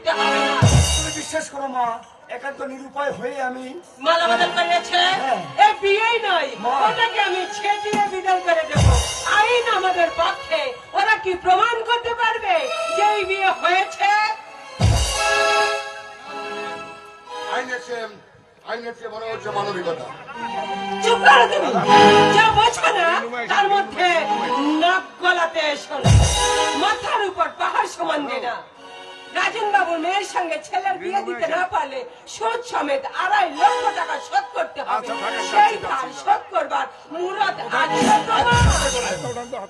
দিতে হবে তুমি বিশ্বাস করো মা একান্ত নিরুপায় হয়ে আমি মালা বদল করিয়েছে? হ্যাঁ। এ বিয়েই নয় ওটাকে আমি ছেটিয়ে বিদায় করে দেব। আইন আমাদের পক্ষে ওরা কি প্রমাণ করতে পারবে যে এই বিয়ে হয়েছে? আইনের চেয়ে আইনের চেয়ে বড় হচ্ছে মানবিকতা। চুপ করো তুমি। যা বোঝো না তার মধ্যে নাক গলাতে এসো না মাথার উপর পাহাড় সমান দে না রাজন বাবুর মেয়ের সঙ্গে ছেলের বিয়ে দিতে না পারলে সুদ সমেত আড়াই লক্ষ টাকা শোধ করতে হবে। সেই ধার শোধ করবার মুরত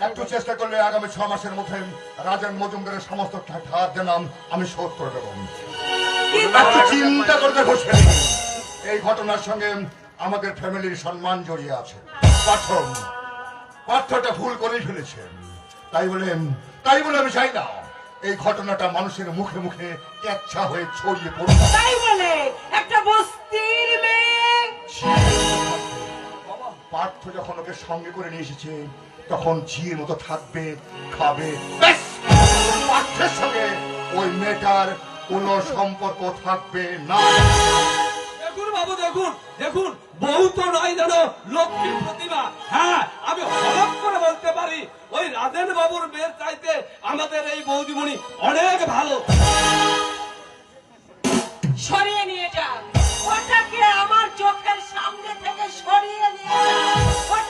একটু চেষ্টা করলে আগামী ছ মাসের মধ্যে রাজন মজুমদারের সমস্ত ধার দেনাম আমি শোধ করে দেবো। চিন্তা করতে বসে এই ঘটনার সঙ্গে আমাদের ফ্যামিলির সম্মান জড়িয়ে আছে। পার্থ পার্থটা ভুল করেই ফেলেছে তাই বলে তাই বলে আমি চাই না। এই ঘটনাটা মানুষের মুখে মুখে ক্যাচ্ছা হয়ে ছড়িয়ে পড়ল। তাই বলে একটা বস্তির মেয়ে। পার্থ যখন ওকে সঙ্গে করে নিয়ে এসেছে তখন ঝিয়ের মতো থাকবে খাবে। পার্থের সঙ্গে ওই মেয়েটার কোনো সম্পর্ক থাকবে না। বাবু, দেখুন দেখুন বহু তো নয় যেন, লক্ষ্মীর প্রতিমা। হ্যাঁ আমি হলক করে বলতে পারি, ওই রাজেন বাবুর মেয়ের চাইতে আমাদের এই বৌদিমণি অনেক ভালো। সরিয়ে নিয়ে যা ওটাকে আমার চোখের সামনে থেকে সরিয়ে নিয়ে যা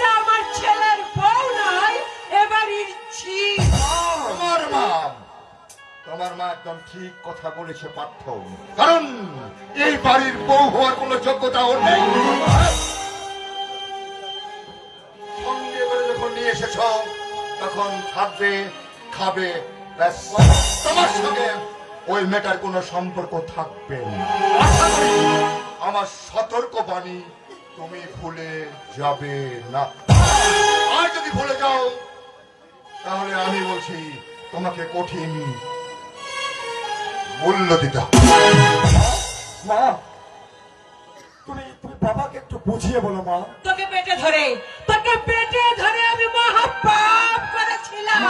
একদম ঠিক কথা বলেছে পার্থ। কারণ এই বাড়ির বউ হওয়ার কোনো যোগ্যতা ওর নেই। সঙ্গে করে যখন নিয়ে এসেছ, তখন থাকবে খাবে তোমার সঙ্গে ওই মেয়েটার কোনো সম্পর্ক থাকবে আমার সতর্ক বাণী, তুমি ভুলে যাবে না। আর যদি ভুলে যাও, তাহলে আমি বলছি, তোমাকে কঠিন মূল্য দিতে হবে মা তুমি তুমি বাবাকে একটু বুঝিয়ে বলো মা। তোকে পেটে ধরে তোকে পেটে ধরে আমি মহাপাপ করেছিলাম।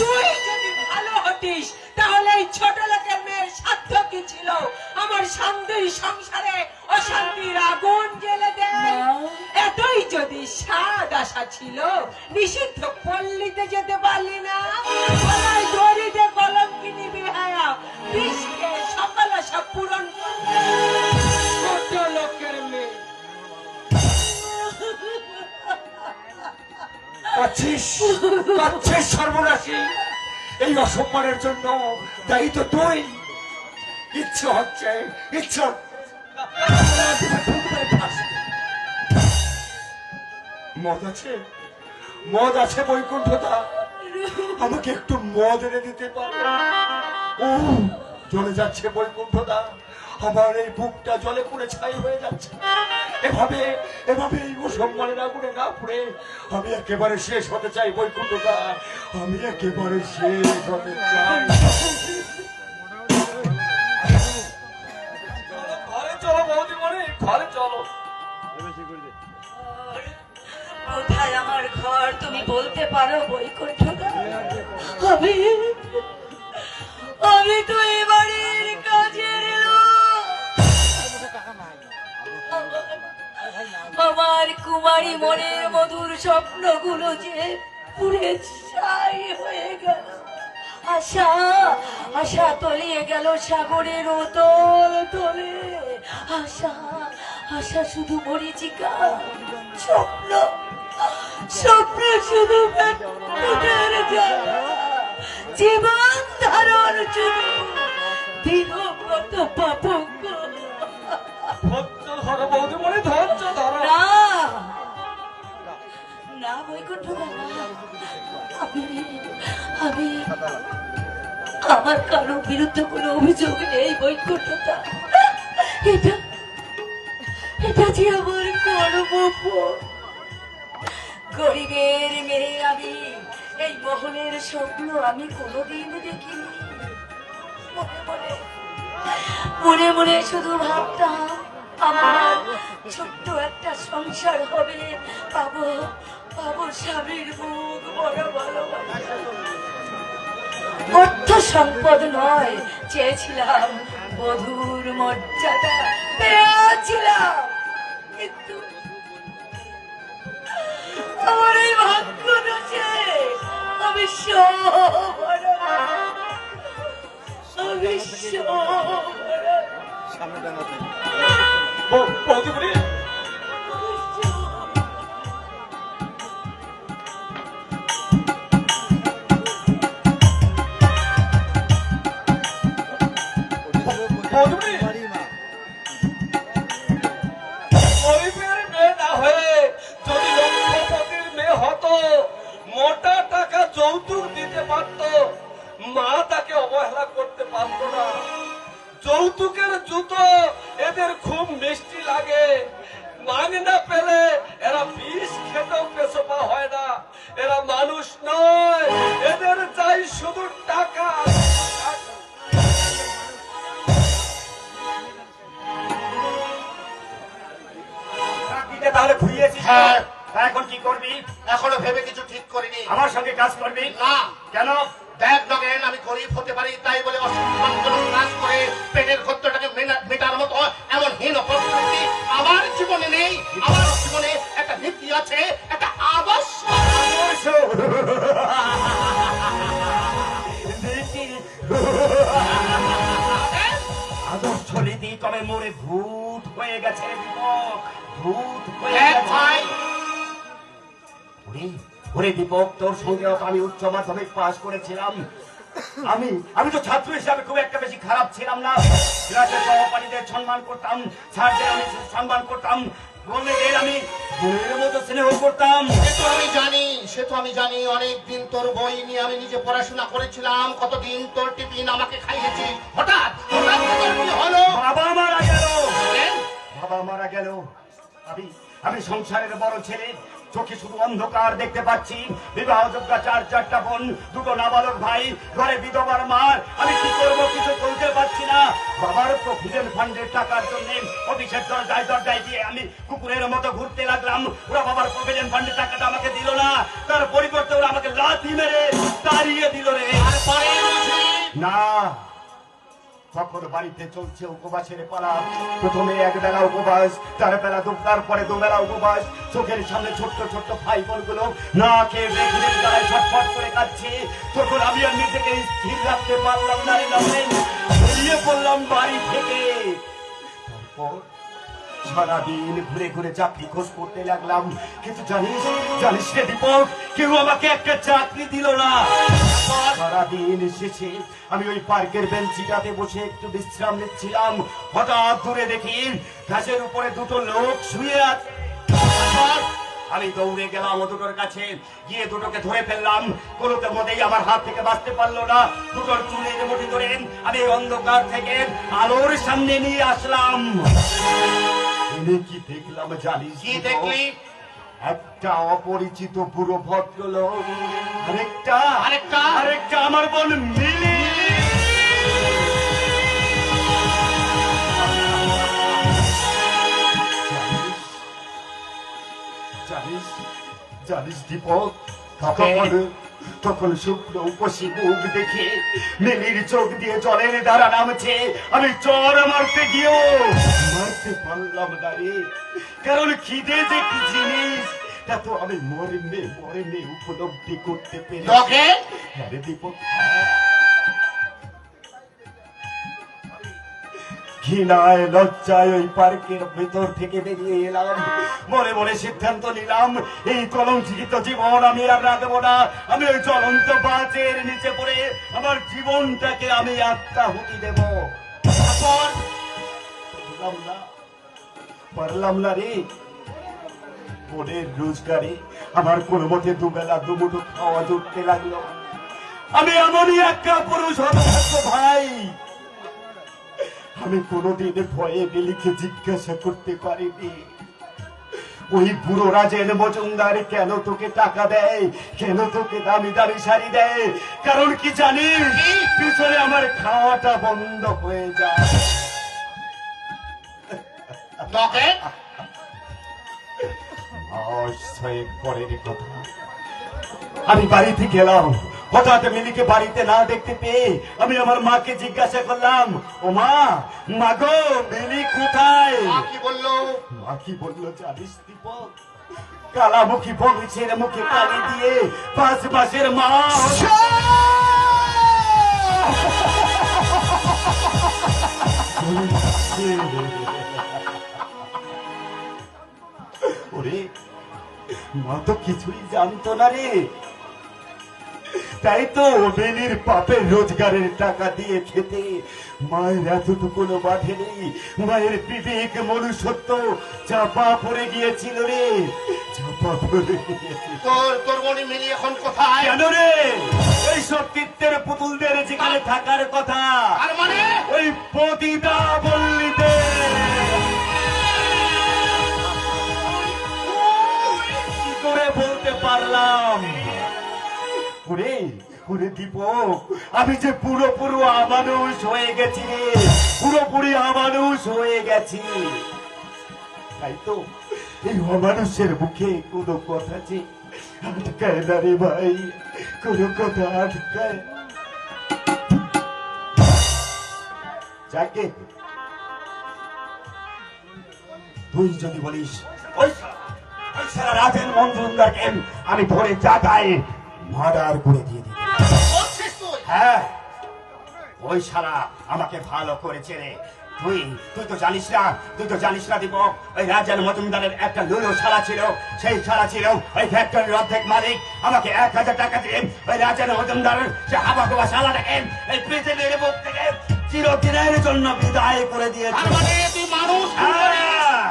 তুই যদি ভালো হতিস তাহলে এই ছোট লোকের মেয়ের সাধ্য কি ছিল? আমার শান্তির সংসারে অশান্তির আগুন জ্বেলে দেয় এতই যদি স্বাদ আশা ছিল নিষিদ্ধ পল্লীতে যেতে পারলি না। পাচ্ছিস? পাচ্ছিস সর্বনাশী। এই অসম্মানের জন্য দায়ী তো তুই। ইচ্ছে হচ্ছে, ইচ্ছে মদ আছে? মদ আছে বৈকুণ্ঠতা আমাকে একটু মদ এনে দিতে পারো? ও, জ্বলে যাচ্ছে বৈকুণ্ঠতা আমার এই বুকটা জলে পুড়ে ছাই হয়ে যাচ্ছে। এভাবে এভাবে এই মুসলমানের আগুনে না পুড়ে আমি একেবারে শেষ হতে চাই বৈকুণ্ঠতা আমি একেবারে শেষ হতে চাই। চলো, ঘরে চলো। আমার ঘর? তুমি বলতে পারো আমি আমি তো এই বাড়ির কাজের আমার কুমারী মনের মধুর স্বপ্নগুলো যে পুড়ে ছাই হয়ে গেল। আশা আশা তলিয়ে গেল সাগরের ওতল তলে। আশা আশা শুধু মরিচিকা, স্বপ্ন স্বপ্ন শুধু জীবন ধারণ শুধু দিনগত পাপঙ্গ। আমার কারও বিরুদ্ধে কোনো অভিযোগ নেই বৈকুণ্ঠতা এটা এটা যে আমার কর্মপ গরিবের মেয়ে আমি, এই মহলের স্বপ্ন আমি কোনোদিন দেখিনি। মনে মনে মনে মনে শুধু ভাবতাম, আমার ছোট্ট একটা সংসার হবে। পাবো পাবো স্বামীর মুখ বড় ভালোবাসা। অর্থ সম্পদ নয়, চেয়েছিলাম বধুর মর্যাদা, পেয়েছিলাম কিন্তু আমার এই ভাগ্য আমি সবরা লক্ষপতির মেয়ে হতো মোটা টাকা যৌতুক দিতে পারত মা তাকে অবহেলা করতে পারত না। যৌতুকের জুতো এদের খুব মিষ্টি লাগে। মাগনা পেলে এরা বিষ খেতেও পেছপা হয় না। এরা মানুষ নয়। এদের চাই শুধু টাকা। তাহলে হ্যাঁ। এখন কি করবি? এখনও ভেবে কিছু ঠিক করিনি। আমার সঙ্গে কাজ করবি? না। ওরে, ওরে দীপক তোর সঙ্গেও তো আমি উচ্চ মাধ্যমিক পাস করেছিলাম। আমি আমি তো ছাত্র হিসাবে খুব একটা বেশি খারাপ ছিলাম না। ক্লাসের সহপাঠীদের সম্মান করতাম স্যারদের আমি সম্মান করতাম বোনেদের আমি বোনের মতো স্নেহ করতাম। সে তো আমি জানি সে তো আমি জানি অনেক দিন তোর বই নিয়ে আমি নিজে পড়াশোনা করেছিলাম কতদিন তোর টিফিন আমাকে খাইয়েছি? হঠাৎ হঠাৎ তোর কি হলো? বাবা মারা গেল। বাবা মারা গেল। আমি আমি সংসারের বড় ছেলে চোখে শুধু অন্ধকার দেখতে পাচ্ছি। বিবাহযোগ্য চার চারটা বোন দুটো নাবালক ভাই ঘরে বিধবার মার আমি কি করব কিছু বলতে পারছি না। বাবার প্রভিডেন্ট ফান্ডের টাকার জন্য অফিসের দরজায় দরজায় দিয়ে আমি কুকুরের মতো ঘুরতে লাগলাম। ওরা বাবার প্রভিডেন্ট ফান্ডের টাকাটা আমাকে দিল না। তার পরিবর্তে ওরা আমাকে লাথি মেরে তাড়িয়ে দিল রে। না তখন বাড়িতে চলছে উপবাসের পালা। প্রথমে এক বেলা উপবাস, চার বেলা দু তারপরে দুবেলা উপবাস। চোখের সামনে ছোট্ট ছোট্ট ভাই বোনগুলো না খেয়ে গায়ে ছটফট করে কাচ্ছে তখন আমি আর নিজেকে স্থির রাখতে পারলাম না। বেরিয়ে পড়লাম বাড়ি থেকে। তারপর সারাদিন ঘুরে ঘুরে চাকরি খোঁজ করতে লাগলাম। কিন্তু জানিস জানিস রে দীপক, কেউ আমাকে একটা চাকরি দিল না। সারাদিন আমি ওই পার্কের বেঞ্চিটাতে বসে একটু বিশ্রাম নিচ্ছিলাম। হঠাৎ দূরে দেখি ঘাসের উপরে দুটো লোক শুয়ে আছে। আমি দৌড়ে গেলাম দুটোর কাছে, গিয়ে দুটোকে ধরে ফেললাম। কোনোতে মতেই আমার হাত থেকে বাঁচতে পারল না। দুটোর চুলের মুঠি ধরে আমি অন্ধকার থেকে আলোর সামনে নিয়ে আসলাম। এনে কি দেখলাম জানিস কি দেখলি? একটা অপরিচিত পুরো ভদ্রলোক। আরেকটা? আরেকটা? আরেকটা আমার বোন মিলি। জানিস? জানিস? দীপক তখন শুক্র উপসী মুখ দেখে নীলির চোখ দিয়ে জলের দ্বারা নামছে। আমি চর মারতে গিয়েও মারতে পারলাম না রে। কারণ খিদে যে কি জিনিস তা তো আমি মরমে মরমে উপলব্ধি করতে পেরে আরে দীপক ঘৃণায়, লজ্জায় ওই পার্কের ভেতর থেকে বেরিয়ে এলাম। মনে মনে সিদ্ধান্ত নিলাম, এই কলঙ্কিত জীবন আমি আর রাখব না। আমি ওই জ্বলন্ত বাঁচের নিচে পড়ে আমার জীবনটাকে আমি আত্মাহুতি দেব। পারলাম না রে। বোনের রোজগারে আমার কোনো মতে দুবেলা, দুমুঠো খাওয়া জুটতে লাগল। আমি এমনই একটা পুরুষ হতভাগ্য ভাই। আমি কোনোদিন ভয়ে বেলিকে জিজ্ঞাসা করতে পারিনি। ওই বুড়ো রাজেন মজুমদার কেন তোকে টাকা দেয়? কেন তোকে দামি দামি শাড়ি দেয়? কারণ কি জানিস? পিছনে আমার খাওয়াটা বন্ধ হয়ে যায়। পরের কথা। আমি বাড়িতে গেলাম। হঠাৎ মিলিকে বাড়িতে না দেখতে পেয়ে আমি আমার মাকে জিজ্ঞাসা করলাম ও মা মা গো মিলি কোথায়? কি বলল? মা কি বলল জানিস দীপক? কালামুখী বংশের মুখে পানি দিয়ে পাঁচ মাসের মা ওরে মা তো কিছুই জানতো না রে। তাই তো বেলির পাপের রোজগারের টাকা দিয়ে খেতে মায়ের এতটুকু বাধে নেই মায়ের বিবেক মনুষ্যত্ব চাপা পড়ে গিয়েছিল রে চাপা পড়ে তোর তোর মনি মিলি এখন কোথায়? কেন রে? এইসব চিত্তের পুতুলদের যেখানে থাকার কথা। আর মানে? ওই পতিতা বল্লিতে ওরে ওরে দীপক আমি যে পুরোপুরো আমানুষ হয়ে গেছি রে, পুরোপুরি আমানুষ হয়ে গেছি। তাই তো এই অমানুষের মুখে কোনো কথা যে আটকায় না রে ভাই, কোনো কথা আটকায়। যাকে তুই যদি বলিস, ওই সারা রাজেন মঞ্জুরদারকে আমি ধরে জাগায় মার্ডার করে দিয়ে তুই? হ্যাঁ। ওই শালা আমাকে ভালো করেছে রে তুই তুই তো জানিস না তুই তো জানিস না দীপক ওই রাজার মজুমদারের একটা লুলো শালা ছিল সেই শালা ছিল ওই ফ্যাক্টরির অর্ধেক মালিক। আমাকে এক হাজার টাকা দিয়ে ওই রাজার মজুমদারের সে হাবা গোবা শালাটাকে এই পৃথিবীর বুক থেকে চিরদিনের জন্য বিদায় করে দিয়েছে। মানে মানুষ হ্যাঁ,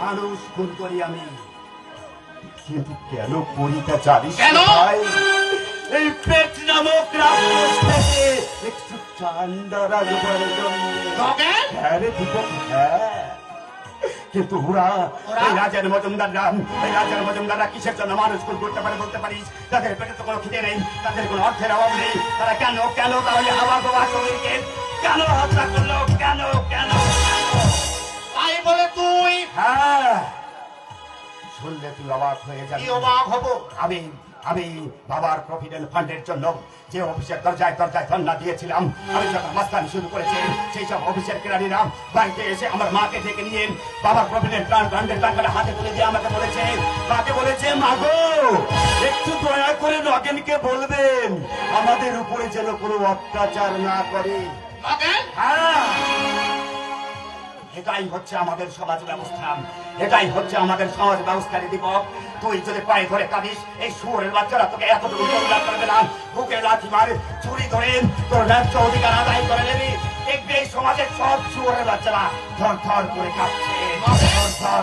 মানুষ খুন করি আমি। কিন্তু কেন করি তা জানিস কেন? ভাই? এই পেট নামক রাক্ষস থেকে একটু ঠান্ডা রাখবার জন্য। হ্যাঁ রে দীপক হ্যাঁ। কিন্তু ওরা ওরা? এই রাজার মজুমদাররা এই রাজার মজুমদাররা কিসের জন্য মানুষ খুন করতে পারে বলতে পারিস? তাদের পেটে তো কোনো খিদে নেই তাদের কোনো অর্থের অভাব নেই। তারা কেন কেন তাহলে হাওয়া গোয়া শরীরকে কেন হত্যা করল? কেন কেন? তাই বলে তুই? হ্যাঁ। শুনলে তুই অবাক হয়ে যাবি। অবাক হব? আমি আমি বাবার প্রভিডেন্ট ফান্ডের জন্য যে অফিসের দরজায় দরজায় ধর্ণা দিয়েছিলাম আমি যখন মাস্তানি শুরু করেছি সেই সব অফিসের কেরানিরা বাড়িতে এসে আমার মাকে ডেকে নিয়ে বাবার প্রভিডেন্ট ফান্ডের টাকাটা হাতে তুলে দিয়ে আমাকে বলেছে মাকে বলেছে মাগো একটু দয়া করে নগেনকে বলবেন আমাদের উপরে যেন কোনো অত্যাচার না করে। হ্যাঁ। এটাই হচ্ছে আমাদের সমাজ ব্যবস্থা। এটাই হচ্ছে আমাদের সমাজ ব্যবস্থার দীপক তুই যদি পায়ে ধরে কাঁদিস, এই শুয়োরের বাচ্চারা তোকে এতটুকু অধিকার করবে না। বুকে লাঠি মারে চুরি ধরে তোর ন্যায্য অধিকার আদায় করে নেবি। দেখবে এই সমাজের সব শুয়োরের বাচ্চারা ধর ধর করে কাঁদছে। ধর থর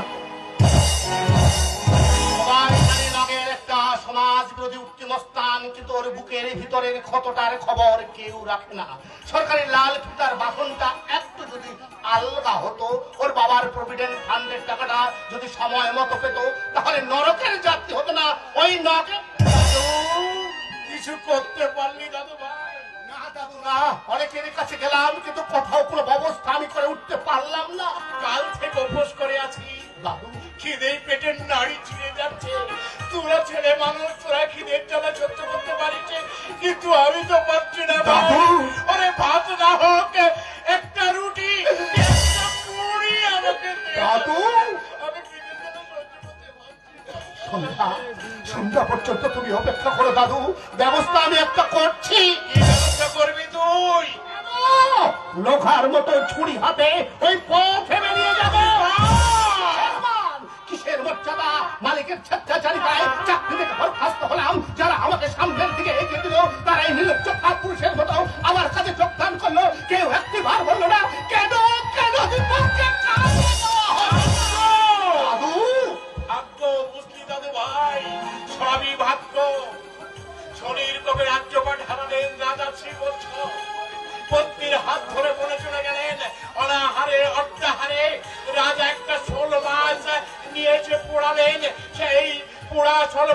সমাজ বিরোধী উচ্চমস্তান কিন্তু ওর বুকের ভিতরের ক্ষতটার খবর কেউ রাখে না। সরকারের লাল ফিতার বাসনটা একটু যদি আলগা হতো, ওর বাবার প্রভিডেন্ট ফান্ডের টাকাটা যদি সময় মতো পেত, তাহলে নরকের যাত্রী হতো না, ওই নকে কিছু করতে পারলি দাদু ভাই? না দাদু না, অনেকের কাছে গেলাম, কিন্তু কোথাও কোনো ব্যবস্থা আমি করে উঠতে পারলাম না। কাল থেকে উপোস করে আছি। দাদু খিদে পেটের নাড়ি যাচ্ছে। তোরা ছেলে মানুষ তোরা খিদের জ্বালা সহ্য করতে পারিস কিন্তু আমি তো পারছি না! ওরে ভাত না হোক একটা রুটি পুরি আমাকে দাদু! সন্ধ্যা সন্ধ্যা পর্যন্ত তুমি অপেক্ষা করো ব্যবস্থা আমি একটা করছি। ব্যবস্থা করবি তুই? মতো ছুরি হাতে ওই পথে বেরিয়ে যাব। শেরমান, মর্যাদা মালিকের স্বেচ্ছাচারিতায় চাকরি থেকে বরখাস্ত হলাম। যারা আমাকে সামনের দিকে এগিয়ে দিল তারাই নির্লজ্জ পুরুষের মতো আমার কাছে যোগদান করল। কেউ একটি বার বলল না কেন কেন ভাগ্য। শনির কবে রাজ্যপাঠ হারালেন রাজা শ্রীবৎস পত্নীর হাত ধরে বলে চলে গেলেন অনাহারে অর্ধাহারে এসে পোড়ালেন সেই পোড়া শোল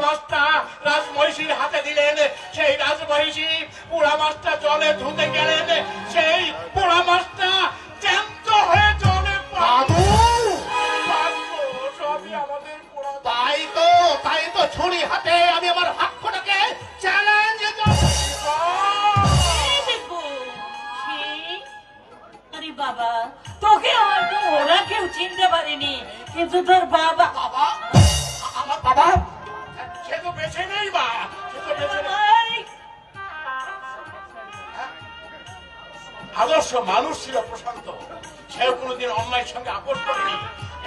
কিন্তু তোর বাবা বাবা আমার বাবা? সে তো বেঁচে নেই বা সে তো বেঁচে নেই। আদর্শ মানুষ ছিল প্রশান্ত। সে কোনোদিন অন্যায়ের সঙ্গে আপোষ করেনি।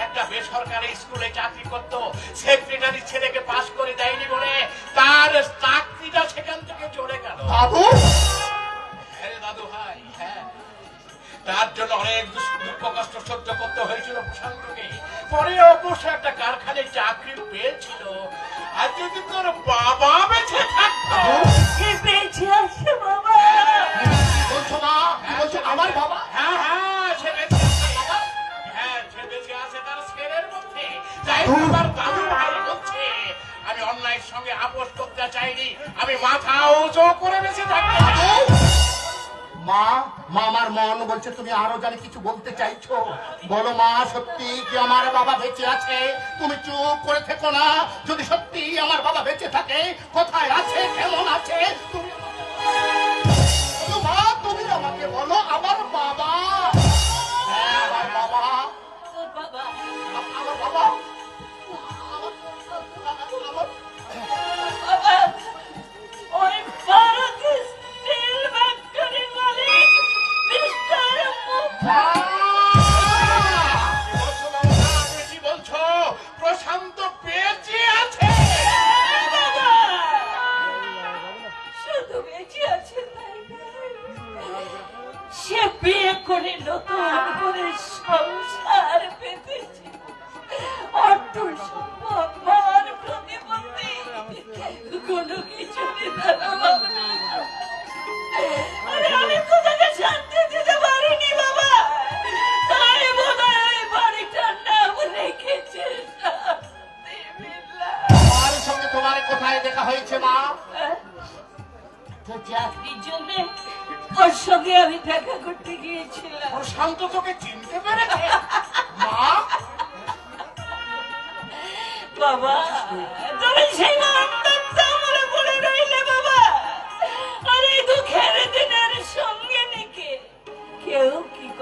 একটা বেসরকারি স্কুলে চাকরি করত। সেক্রেটারি ছেলেকে পাশ করে দেয়নি বলে তার চাকরিটা সেখান থেকে চলে গেল। বাবু? হ্যাঁ দাদু ভাই হ্যাঁ। তার জন্য অনেক দুঃখ দুঃখ কষ্ট সহ্য করতে হয়েছিল প্রশান্তকে। পরে অবশ্য একটা কারখানায় চাকরি পেয়েছিল। আর যদি তোর বাবা বেঁচে থাকতো? কে পেয়েছে আসে বাবা? বলছো মা বলছো? আমার বাবা? হ্যাঁ হ্যাঁ সে বেঁচে আছে হ্যাঁ সে বেঁচে আছে তার ছেলের মধ্যে। তাই তোমার দাদু ভাই বলছে আমি অন্যায়ের সঙ্গে আপোষ করতে চাইনি। আমি মাথা উঁচু করে বেঁচে থাকতে চাই। মা মা আমার মন বলছে, তুমি আরও জানি কিছু বলতে চাইছো। বলো মা, সত্যি কি আমার বাবা বেঁচে আছে? তুমি চুপ করে থেকো না। যদি সত্যি আমার বাবা বেঁচে থাকে, কোথায় আছে? কেমন আছে? তুমি আমাকে বলো, আমার বাবা। হ্যাঁ আমার বাবা। আমার বাবা। আমার- বাবা, ওই ভারত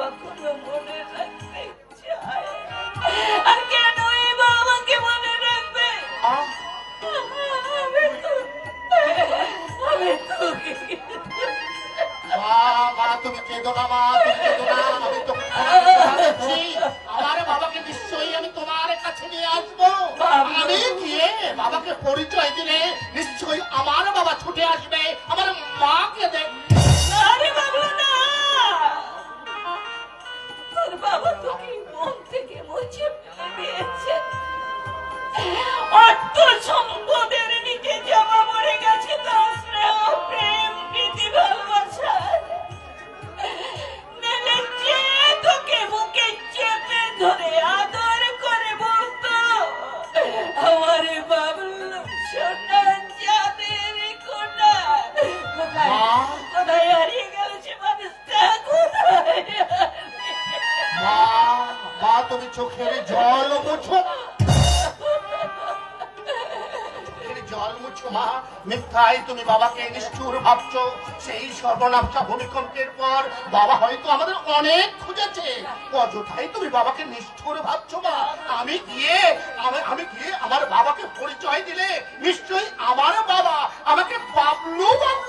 কখনো মনে রাখতে চায় আর কেন এই বাবাকে মনে রাখবে আমি তো আমি মা মা মা তো তোমার কাছে নিয়ে আসব বাবাকে পরিচয় দিলে নিশ্চয়ই আমার বাবা ছুটে আসবে, আমার মাকে তুমি চোখের জল মুছো। জল মুছো, মা। মিথ্যায় তুমি বাবাকে নিষ্ঠুর ভাবছ। সেই সর্বনাশা ভূমিকম্পের পর বাবা হয়তো আমাদের অনেক খুঁজেছে। অযথাই তুমি বাবাকে নিষ্ঠুর ভাবছ, মা। আমি গিয়ে আমি গিয়ে আমার বাবাকে পরিচয় দিলে নিশ্চয়ই আমার বাবা আমাকে বাবলু বাবলু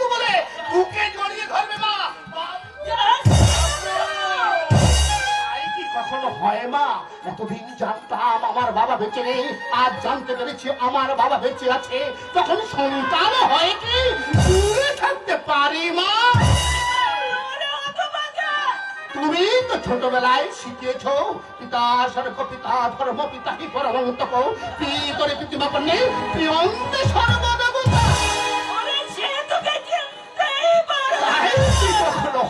এতদিন জানতাম আমার বাবা বেঁচে নেই, আজ জানতে পেরেছি আমার বাবা বেঁচে আছে। তখন সন্তান হয় কি দূরে থাকতে পারি মা? তুমি তো ছোটবেলায় শিখিয়েছ পিতা সর্ব পিতা ধর্ম, পিতা হি পরমন্তক পিতরে পিতিমা কন্যে প্রিয়ন্তে সর্বদেবতা? কি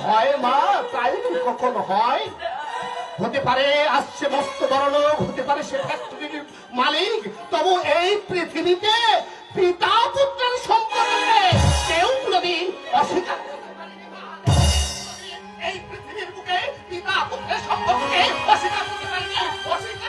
হয় মা? তাই কি কখনো হয়? হতে পারে আসছে মস্ত বড় লোক, হতে পারে সে ফ্যাক্টরির মালিক, তবু এই পৃথিবীতে পিতা পুত্রের সম্পর্কে কেউ কোনদিন অস্বীকার। এই পৃথিবীর বুকে পিতা পুত্রের সম্পর্কে অস্বীকার করতে পারে অস্বীকার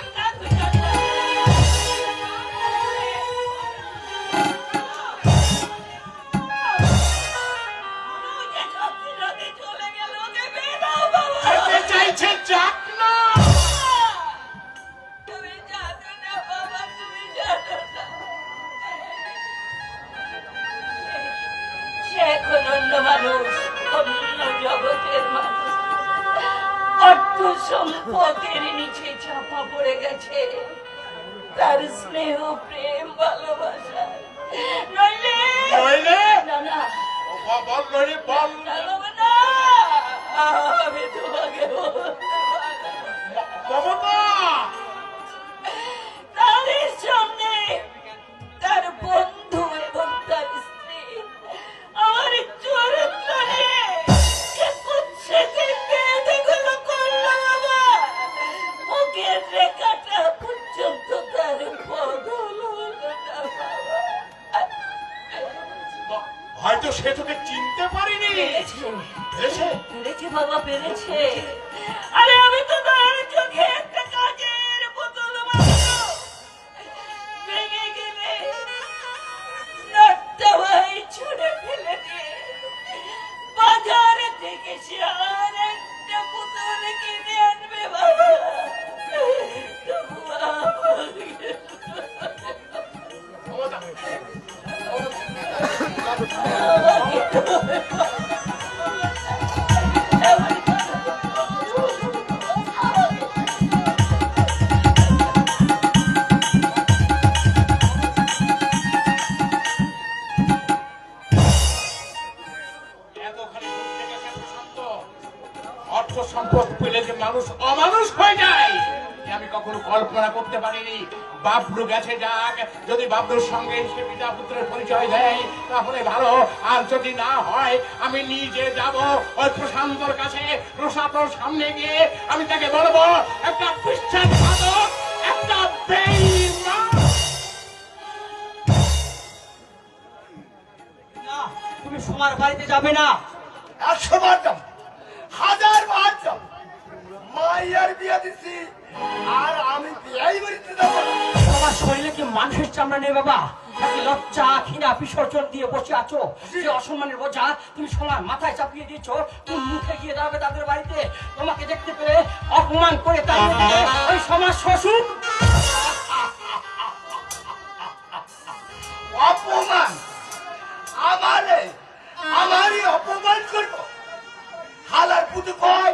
পেরেছে বাবা পেরেছে? পারিনি। বাবলু গেছে যাক। যদি বাবলুর সঙ্গে সে পিতা পুত্রের পরিচয় দেয় তাহলে ভালো। আর যদি না হয় আমি নিজে যাব ওই প্রশান্তর কাছে প্রশান্তর সামনে গিয়ে আমি তাকে বলব একটা তুমি সোমার বাড়িতে যাবে না। একশো বার যাব। হাজার বার যাব। মাইয়ার বিয়ে দিছি। আর আমি বিয়াই বাড়িতে যাব। তোমার শরীরে কি মানুষের চামড়া নেই বাবা? নাকি লজ্জা ঘৃণা বিসর্জন দিয়ে বসে আছো? যে অসম্মানের বোঝা তুমি সোমার মাথায় চাপিয়ে দিয়েছ তুমি মুখে গিয়ে দাঁড়াবে তাদের বাড়িতে। তোমাকে দেখতে পেয়ে অপমান করে তাড়িয়ে ওই সমাজ শ্বশুর অপমান? আমারে আমারই অপমান করব। হালার পুতু কয়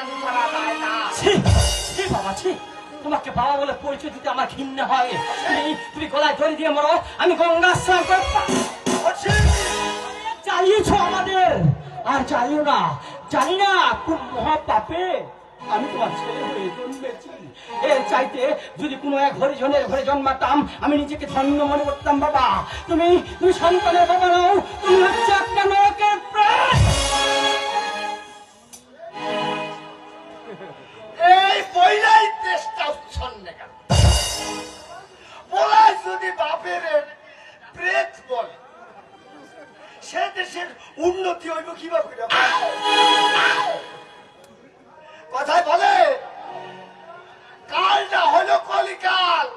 বাবা তোমাকে বাবা বলে পরিচয় দিতে আমার হয়। গলায় দড়ি দিয়ে আমি করে আমাদের। আর না। জানি না পাপে আমি এর চাইতে যদি কোনো এক হরিজনের ঘরে জন্মাতাম, আমি নিজেকে ধন্য মনে করতাম, বাবা। তুমি তুমি সন্তানের বাবা নাও। তুমি হচ্ছে একটা প্রাণ। সে দেশের উন্নতি হইব কীভাবে কথায় বলে কালটা হলো কলিকাল।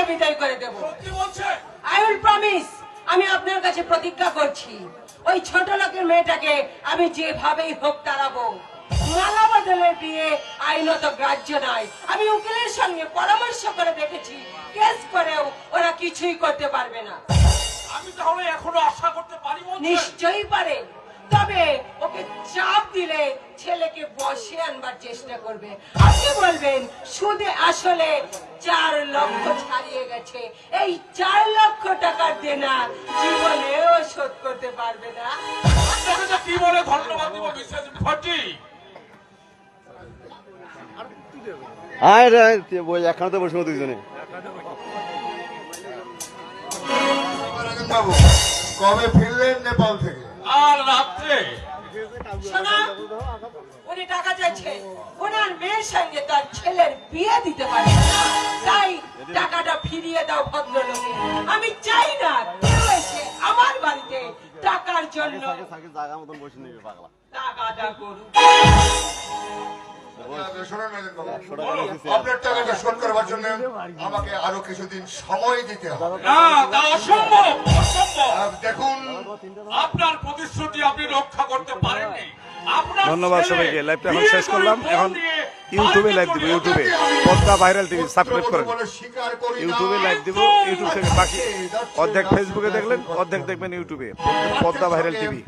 সেই মেয়েটার কি হবে ওটাকে আমি ছেটিয়ে বিদায় করে দেব আই উইল প্রমিস আমি আপনার কাছে প্রতিজ্ঞা করছি। ওই ছোট লোকের মেয়েটাকে আমি যেভাবেই হোক তাড়াবো। মালা বদলের বিয়ে আইনত গ্রাহ্য নয়। আমি উকিলের সঙ্গে পরামর্শ করে দেখেছি কেস করেও ওরা কিছুই করতে পারবে না। আমি তাহলে এখনও আশা করতে পারি নিশ্চয়ই পারে। তবে ওকে চাপ দিলে ছেলেকে বসে আনবার চেষ্টা করবে। আপনি বলবেন সুদে আসলে চার লক্ষ ছাড়িয়ে গেছে। এই চার লক্ষ টাকার দেনা জীবনেও শোধ করতে পারবে না। কি বলে ধন্যবাদ দিব আয় রে বই একখানে তো বসে দুইজনে বাবু কবে ফিরলেন নেপাল থেকে? আর রাত্রে উনি টাকা চাইছে। ওনার মেয়ের সঙ্গে তার ছেলের বিয়ে দিতে পারে। তাই টাকাটা ফিরিয়ে দাও ভদ্রলোকে। আমি চাই না কেউ এসে আমার বাড়িতে টাকার জন্য টাকাটা করুক। আমাকে আরও কিছুদিন সময় দিতে হবে দেখুন আপনার প্রতিশ্রুতি আপনি রক্ষা করতে পারেননি ধন্যবাদ সবাইকে। লাইভটা এখন শেষ করলাম। এখন ইউটিউবে লাইভ দিব ইউটিউবে পদ্মা ভাইরাল টিভি সাবস্ক্রাইব করেন। ইউটিউবে লাইভ দিব ইউটিউব থেকে বাকি অর্ধেক ফেসবুকে দেখলেন, অর্ধেক দেখবেন ইউটিউবে পদ্মা ভাইরাল টিভি